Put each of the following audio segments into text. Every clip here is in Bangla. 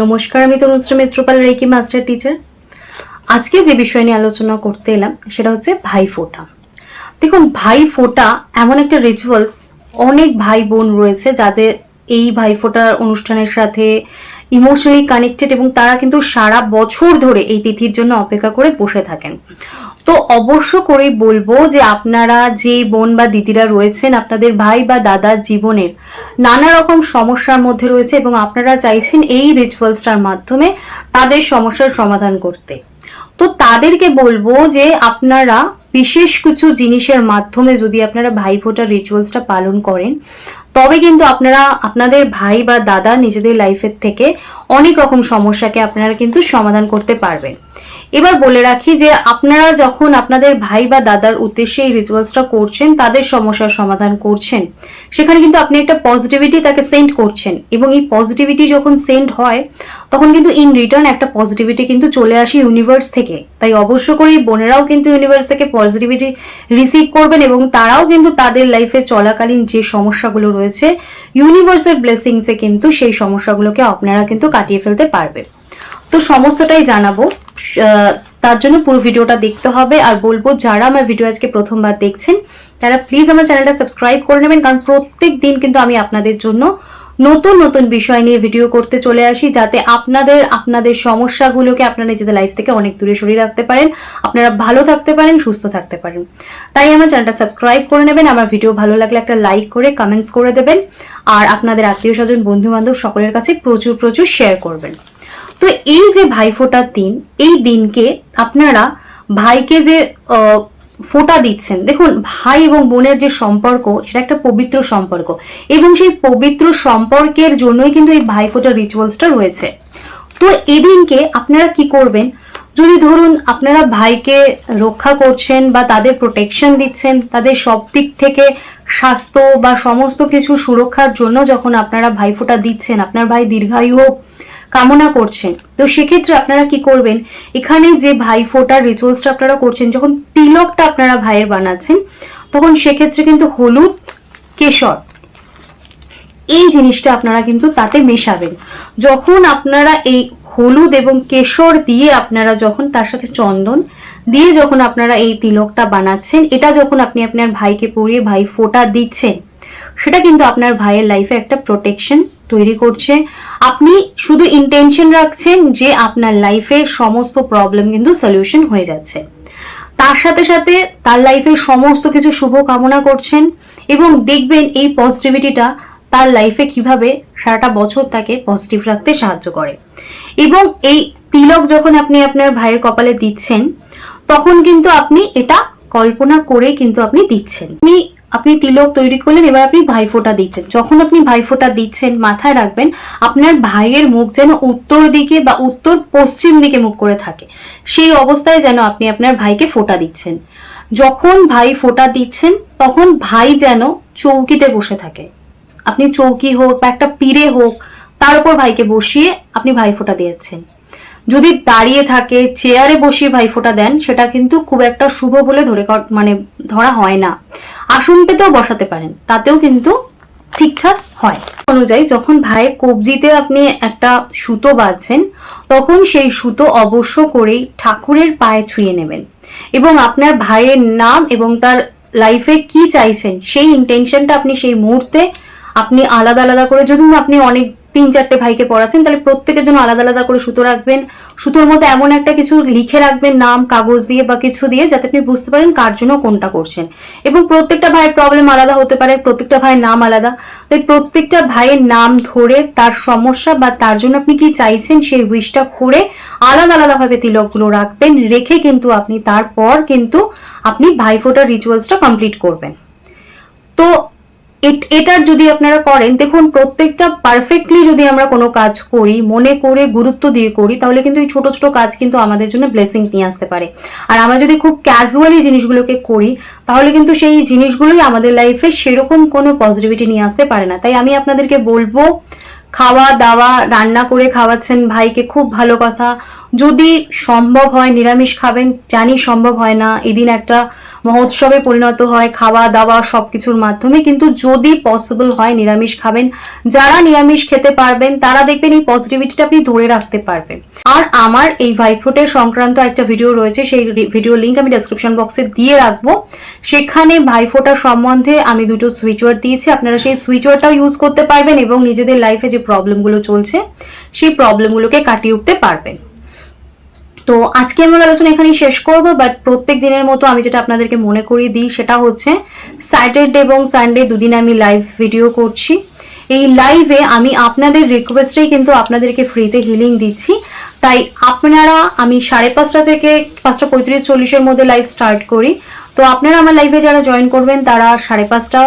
নমস্কার, আমি Tanushree Mitrapal reiki master teacher. আজকে যে বিষয় নিয়ে আলোচনা করতে এলাম, সেটা হচ্ছে ভাই ফোটা। দেখুন, ভাই ফোটা এমন একটা রিচুয়ালস অনেক ভাই বোন রয়েছে যাদের এই ভাই ফোটার অনুষ্ঠানের সাথে ইমোশনালি কানেক্টেড এবং তারা কিন্তু সারা বছর ধরে এই তিথির জন্য অপেক্ষা করে বসে থাকেন। তো অবশ্য করেই বলব যে আপনারা যে বোন বা দিদিরা রয়েছেন, আপনাদের ভাই বা দাদার জীবনের নানা রকম সমস্যার মধ্যে রয়েছে এবং আপনারা চাইছেন এই রিচুয়ালসটার মাধ্যমে তাদের সমস্যার সমাধান করতে। তো তাদেরকে বলব যে আপনারা বিশেষ কিছু জিনিসের মাধ্যমে যদি আপনারা ভাই ফোঁটার রিচুয়ালসটা পালন করেন তবে কিন্তু আপনারা, আপনাদের ভাই বা দাদা নিজেদের লাইফের থেকে অনেক রকম সমস্যাকে আপনারা কিন্তু সমাধান করতে পারবেন। এবার বলে রাখি যে আপনারা যখন আপনাদের ভাই বা দাদার উদ্দেশ্যে এই রিচুয়ালসটা করছেন, তাদের সমস্যার সমাধান করছেন। সেখানে কিন্তু আপনি একটা পজিটিভিটি তাকে সেন্ড করছেন এবং এই পজিটিভিটি যখন সেন্ড হয়, তখন কিন্তু ইন রিটার্ন একটা পজিটিভিটি কিন্তু চলে আসে ইউনিভার্স থেকে। তাই অবশ্য করেই বোনেরাও কিন্তু ইউনিভার্স থেকে পজিটিভিটি রিসিভ করবেন এবং তারাও কিন্তু তাদের লাইফে চলাকালীন যে সমস্যাগুলো রয়েছে ইউনিভার্সের ব্লেসিংসে কিন্তু সেই সমস্যাগুলোকে আপনারা কিন্তু কাটিয়ে ফেলতে পারবেন। তো সমস্তটাই জানাব। তার জন্য পুরো ভিডিওটা দেখতে হবে। আর বলব, যারা আমার ভিডিও আজকে প্রথমবার দেখছেন, তারা প্লিজ আমার চ্যানেলটা সাবস্ক্রাইব করে নেবেন, কারণ প্রত্যেক দিন কিন্তু আমি আপনাদের জন্য নতুন নতুন বিষয় নিয়ে ভিডিও করতে চলে আসি, যাতে আপনাদের আপনাদের সমস্যাগুলোকে আপনারা নিজেদের লাইফ থেকে অনেক দূরে সরিয়ে রাখতে পারেন। আপনারা ভালো থাকতে পারেন, সুস্থ থাকতে পারেন। তাই আমার চ্যানেলটা সাবস্ক্রাইব করে নেবেন, আমার ভিডিও ভালো লাগলে একটা লাইক করে কমেন্টস করে দেবেন। আর আপনাদের আত্মীয় স্বজন বন্ধু বান্ধব সকলের কাছে প্রচুর প্রচুর শেয়ার করবেন। তো এই যে ভাইফোঁটার দিন, এই দিনকে আপনারা ভাইকে যে ফোঁটা দিচ্ছেন, দেখুন ভাই এবং বোনের যে সম্পর্ক, সেটা একটা পবিত্র সম্পর্ক। এবং সেই পবিত্র সম্পর্কের জন্যই কিন্তু এই ভাইফোঁটার রিচুয়ালসটা রয়েছে। তো এদিনকে আপনারা কি করবেন? যদি ধরুন আপনারা ভাইকে রক্ষা করছেন বা তাদের প্রোটেকশন দিচ্ছেন, তাদের সব দিক থেকে স্বাস্থ্য বা সমস্ত কিছু সুরক্ষার জন্য যখন আপনারা ভাইফোঁটা দিচ্ছেন, আপনার ভাই দীর্ঘায়ু হোক কামনা করছেন তো সেক্ষেত্রে আপনারা কি করবেন? এখানে যে ভাই ফোটার রিচুয়ালসটা আপনারা করছেন, যখন তিলকটা আপনারা ভাইয়ের বানাচ্ছেন, তখন সেক্ষেত্রে কিন্তু হলুদ, কেশর, এই জিনিসটা আপনারা কিন্তু তাতে মেশাবেন। যখন আপনারা এই হলুদ এবং কেশর দিয়ে আপনারা যখন তার সাথে চন্দন দিয়ে যখন আপনারা এই তিলকটা বানাচ্ছেন, এটা যখন আপনি আপনার ভাইকে পরিয়ে, ভাই ফোঁটা দিচ্ছেন সেটা কিন্তু আপনার ভাইয়ের লাইফে একটা প্রোটেকশন তৈরি করছে। আপনি শুধু ইন্টেনশন রাখছেন যে আপনার লাইফে সমস্ত প্রবলেম কিন্তু সলিউশন হয়ে যাচ্ছে। তার সাথে সাথে তার লাইফে সমস্ত কিছু শুভ কামনা করছেন এবং দেখবেন এই পজিটিভিটিটা তার লাইফে কীভাবে সারাটা বছর তাকে পজিটিভ রাখতে সাহায্য করে। এবং এই তিলক যখন আপনি আপনার ভাইয়ের কপালে দিচ্ছেন, তখন কিন্তু আপনি এটা কল্পনা করে কিন্তু আপনি দিচ্ছেন। আপনি আপনি তিলক তৈরি করলেন, এবার আপনি ভাইফোঁটা দিচ্ছেন। যখন আপনি ভাইফোঁটা দিচ্ছেন, মাথায় রাখবেন, আপনার ভাইয়ের মুখ যেন উত্তর দিকে বা উত্তর পশ্চিম দিকে মুখ করে থাকে। সেই অবস্থায় যেন আপনি আপনার ভাইকে ফোঁটা দিচ্ছেন। যখন ভাই ফোঁটা দিচ্ছেন, তখন ভাই যেন চৌকিতে বসে থাকে। আপনি চৌকি হোক বা একটা পিড়ে হোক, তার উপর ভাইকে বসিয়ে আপনি ভাই ভাইফোঁটা দিয়েছেন। যদি দাঁড়িয়ে থাকে, চেয়ারে বসিয়ে ভাইফোঁটা দেন, সেটা কিন্তু খুব একটা শুভ বলে ধরে মানে ধরা হয় না। আসন পেতেও বসাতে পারেন, তাতেও কিন্তু ঠিকঠাক হয়। অনুযায়ী যখন ভাইয়ের কবজিতে আপনি একটা সুতো বাঁধছেন, তখন সেই সুতো অবশ্য করেই ঠাকুরের পায়ে ছুঁয়ে নেবেন এবং আপনার ভাইয়ের নাম এবং তার লাইফে কি চাইছেন, সেই ইন্টেনশনটা আপনি সেই মুহূর্তে আপনি আলাদা আলাদা করে যদি আপনি অনেক তিন চারটে ভাইকে পড়াচ্ছেন, তাহলে প্রত্যেকের জন্য আলাদা আলাদা করে সুতো রাখবেন। সুতোর মধ্যে এমন একটা কিছু লিখে রাখবেন, নাম, কাগজ দিয়ে বা কিছু দিয়ে, যাতে আপনি বুঝতে পারেন কার জন্য কোনটা করছেন। এবং প্রত্যেকটা ভাইয়ের প্রবলেম আলাদা হতে পারে, প্রত্যেকটা ভাইয়ের নাম আলাদা। তাই প্রত্যেকটা ভাইয়ের নাম ধরে তার সমস্যা বা তার জন্য আপনি কি চাইছেন, সেই উইশটা করে আলাদা আলাদাভাবে তিলকগুলো রাখবেন, রেখে কিন্তু আপনি তারপর কিন্তু আপনি ভাইফোঁটার রিচুয়ালসটা কমপ্লিট করবেন। তো এটার যদি আপনারা করেন, দেখুন, প্রত্যেকটা পারফেক্টলি যদি আমরা কোনো কাজ করি, মনে করে, গুরুত্ব দিয়ে করি, তাহলে কিন্তু এই ছোট ছোট কাজ কিন্তু আমাদের জন্য ব্লেসিং নিয়ে আসতে পারে। আর আমরা যদি খুব ক্যাজুয়ালি জিনিসগুলোকে করি, তাহলে কিন্তু সেই জিনিসগুলোই আমাদের লাইফে সেরকম কোনো পজিটিভিটি নিয়ে আসতে পারে না। তাই আমি আপনাদেরকে বলব খাওয়া দাওয়া রান্না করে খাওয়াচ্ছেন ভাইকে, খুব ভালো কথা। যদি সম্ভব হয় নিরামিষ খাবেন, জানি সম্ভব হয় না। এদিন একটা মহোৎসবে পরিণত হয়, খাওয়া দাওয়া সব কিছুর মাধ্যমে। কিন্তু যদি পসিবল হয় নিরামিষ খাবেন, যারা নিরামিষ খেতে পারবেন, তারা দেখবেন এই পজিটিভিটিটা আপনি ধরে রাখতে পারবেন। আর আমার এই ভাইফোটের সংক্রান্ত একটা ভিডিও রয়েছে, সেই ভিডিও লিঙ্ক আমি ডেসক্রিপশন বক্সে দিয়ে রাখব। সেখানে ভাইফোঁটা সম্বন্ধে আমি দুটো সুইচ ওয়ার্ড দিয়েছি। আপনারা সেই সুইচ ওয়ার্ডটাও ইউজ করতে পারবেন এবং নিজেদের লাইফে যে প্রবলেমগুলো চলছে, সেই প্রবলেমগুলোকে কাটিয়ে উঠতে পারবেন। তো আজকে আমার আলোচনা এখানেই শেষ করব বাট প্রত্যেক দিনের মতো আমি যেটা আপনাদেরকে মনে করিয়ে দিই সেটা হচ্ছে স্যাটারডে এবং সানডে দুদিন আমি লাইভ ভিডিও করছি। এই লাইভে আমি আপনাদের রিকোয়েস্টেই কিন্তু আপনাদেরকে ফ্রিতে হিলিং দিচ্ছি। তাই আপনারা আমি সাড়ে পাঁচটা থেকে পাঁচটা পঁয়ত্রিশ চল্লিশের মধ্যে লাইভ স্টার্ট করি। তো আপনারা আমার লাইভে যারা জয়েন করবেন তারা সাড়ে পাঁচটা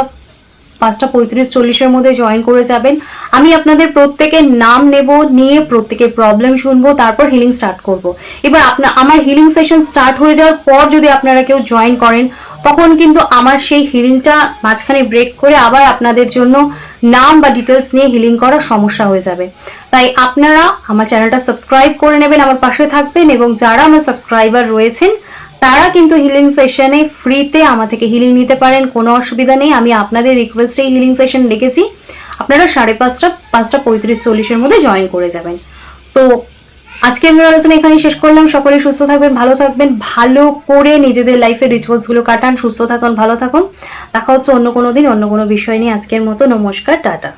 পাঁচটা পঁয়ত্রিশ চল্লিশের মধ্যে জয়েন করে যাবেন। আমি আপনাদের প্রত্যেকের নাম নেব, নিয়ে প্রত্যেকের প্রবলেম শুনব, তারপর হিলিং স্টার্ট করব। এবার আপনার আমার হিলিং সেশন স্টার্ট হয়ে যাওয়ার পর যদি আপনারা কেউ জয়েন করেন, তখন কিন্তু আমার সেই হিলিংটা মাঝখানে ব্রেক করে আবার আপনাদের জন্য নাম বা ডিটেলস নিয়ে হিলিং করার সমস্যা হয়ে যাবে। তাই আপনারা আমার চ্যানেলটা সাবস্ক্রাইব করে নেবেন, আমার পাশে থাকবেন এবং যারা আমার সাবস্ক্রাইবার রয়েছেন তারা কিন্তু হিলিং সেশনে ফ্রিতে আমার থেকে হিলিং নিতে পারেন, কোনো অসুবিধা নেই। আমি আপনাদের রিকোয়েস্টেই হিলিং সেশন রেখেছি আপনারা সাড়ে পাঁচটা পাঁচটা পঁয়ত্রিশ চল্লিশের মধ্যে জয়েন করে যাবেন। তো আজকে আমি আলোচনা এখানেই শেষ করলাম। সকলে সুস্থ থাকবেন, ভালো থাকবেন, ভালো করে নিজেদের লাইফের রিচুয়ালসগুলো কাটান, সুস্থ থাকুন, ভালো থাকুন। দেখা হচ্ছে অন্য কোনো দিন, অন্য কোনো বিষয় নিয়ে আজকের মতো। নমস্কার, টাটা।